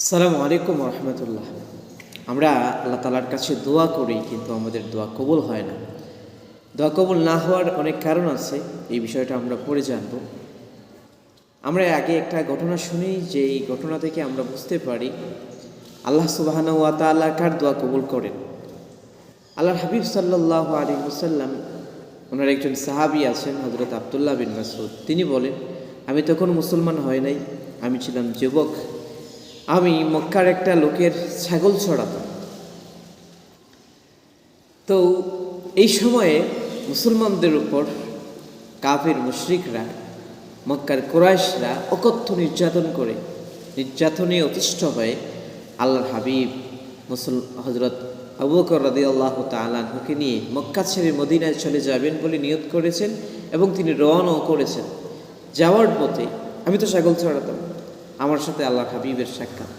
আসসালামু আলাইকুম রহমতুল্লাহ। আমরা আল্লাহ তালার কাছে দোয়া করি, কিন্তু আমাদের দোয়া কবুল হয় না। দোয়া কবুল না হওয়ার অনেক কারণ আছে, এই বিষয়টা আমরা পড়ে জানব। আমরা আগে একটা ঘটনা শুনি যে এই ঘটনা থেকে আমরা বুঝতে পারি, আল্লাহ সুবাহানা ওয়া তাআলা কার দোয়া কবুল করেন। আল্লাহর হাবিব সাল্লাহ আলী মুসাল্লাম ওনার একজন সাহাবি আছেন হজরত আবদুল্লাহ বিন মাসুদ তিনি বলেন, আমি তখন মুসলমান হয় নাই, আমি ছিলাম যুবক। আমি মক্কার একটা লোকের ছাগল ছড়াতাম। তো এই সময়ে মুসলমানদের উপর কাফির মুশরিকরা, মক্কার কোরাইশরা অকথ্য নির্যাতন করে, নির্যাতনে অতিষ্ঠ হয়ে আল্লাহর হাবিব মুসল হজরত আবু বকর রাদি আল্লাহ তালাহুকে নিয়ে মক্কা ছেড়ে মদিনায় চলে যাবেন বলে নিয়ত করেছেন এবং তিনি রওনাও করেছেন। যাওয়ার পথে আমি তো ছাগল ছড়াতাম। আমার সাথে আল্লাহর হাবিবের সাক্ষাৎ।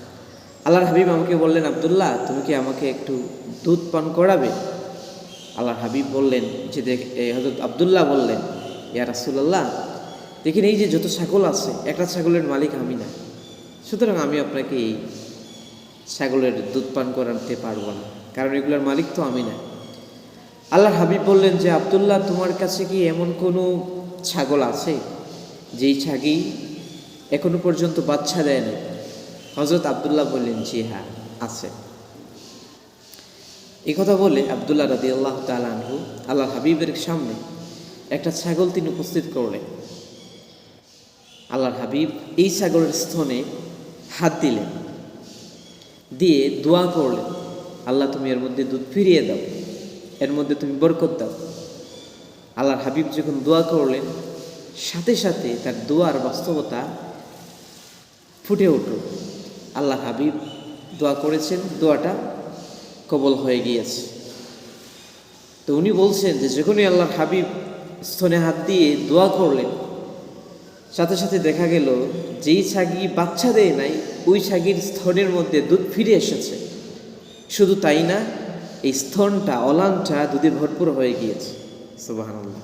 আল্লাহর হাবিব আমাকে বললেন, আবদুল্লাহ, তুমি কি আমাকে একটু দুধ পান করাবে? আল্লাহর হাবিব বললেন, যে দেখ হজরত আবদুল্লাহ বললেন, ইয়া রাসুল্লাহ দেখেন এই যে যত ছাগল আছে, একটা ছাগলের মালিক আমি না। সুতরাং আমি আপনাকে এই ছাগলের দুধ পান করাতে পারব না, কারণ এগুলোর মালিক তো আমি না। আল্লাহর হাবিব বললেন যে, আবদুল্লাহ, তোমার কাছে কি এমন কোনো ছাগল আছে, যেই ছাগি এখনও পর্যন্ত বাচ্চা দেয় না হজরত আবদুল্লাহ বললেন, জি হ্যাঁ আছে। এই কথা বলে আবদুল্লাহ রাদি আল্লাহ তালু আল্লাহ হাবিবের সামনে একটা ছাগল তিনি উপস্থিত করলেন। আল্লাহর হাবিব এই ছাগলের স্থনে হাত দিলেন, দিয়ে দোয়া করলেন, আল্লাহ তুমি এর মধ্যে দুধ ফিরিয়ে দাও, এর মধ্যে তুমি বরকত দাও। আল্লাহর হাবিব যখন দোয়া করলেন, সাথে সাথে তার দোয়ার বাস্তবতা ফুটে উঠল। আল্লাহ হাবিব দোয়া করেছেন, দোয়াটা কবল হয়ে গিয়েছে। তো উনি বলছেন যে, যখনই আল্লাহ হাবিব স্তনে হাত দিয়ে দোয়া করলেন, সাথে সাথে দেখা গেল যেই ছাগি বাচ্চা দেয় নাই, ওই ছাগির স্তনের মধ্যে দুধ ফিরে এসেছে। শুধু তাই না, এই স্তনটা, অলানটা দুধে ভরপুর হয়ে গিয়েছে। সুবাহান্লাহ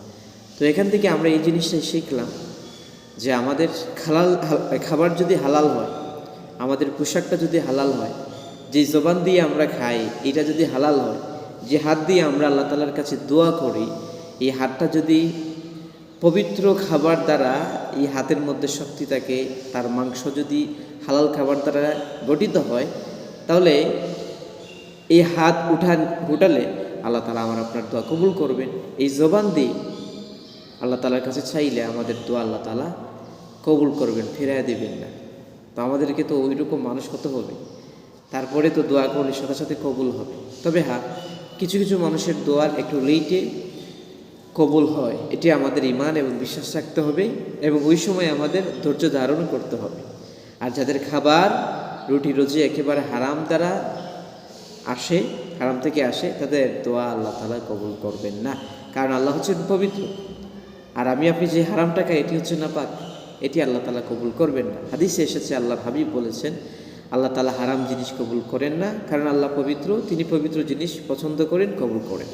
তো এখান থেকে আমরা এই জিনিসটাই শিখলাম। যে আমাদের খালাল, খাবার যদি হালাল হয়, আমাদের পোশাকটা যদি হালাল হয়, যে জবান দিয়ে আমরা খাই, এটা যদি হালাল হয়, যে হাত দিয়ে আমরা আল্লাহ তালার কাছে দোয়া করি, এই হাতটা যদি পবিত্র খাবার দ্বারা এই হাতের মধ্যে শক্তি থাকে, তার মাংস যদি হালাল খাবার দ্বারা গঠিত হয়, তাহলে এই হাত উঠান, উঠালে আল্লাহ তালা আমার আপনার দোয়া কবুল করবেন। এই জবান দিয়ে আল্লাহ তালার কাছে চাইলে আমাদের দোয়া আল্লাহ তালা কবুল করবেন ফেরাই দেবেন না। তো আমাদেরকে তো ওই রকম মানুষ হতে হবে। তারপরে তো দোয়া করলে সাথে সাথে কবুল হবে। তবে হ্যাঁ কিছু কিছু মানুষের দোয়ার একটু লেটে কবুল হয়, এটি আমাদের ইমান এবং বিশ্বাস রাখতে হবে এবং ওই সময় আমাদের ধৈর্য ধারণ করতে হবে। আর যাদের খাবার, রুটি, রুজি একেবারে হারাম দ্বারা আসে, হারাম থেকে আসে, তাদের দোয়া আল্লাহ তালা কবুল করবেন না। কারণ আল্লাহ হচ্ছেন পবিত্র। আর আমি আপনি যে হারাম টাকা এটি হচ্ছে না পাক এটি আল্লাহ তালা কবুল করবেন না। হাদিসে এসেছে, আল্লাহ হাবিব বলেছেন, আল্লাহ তালা হারাম জিনিস কবুল করেন না, কারণ আল্লাহ পবিত্র, তিনি পবিত্র জিনিস পছন্দ করেন, কবুল করেন।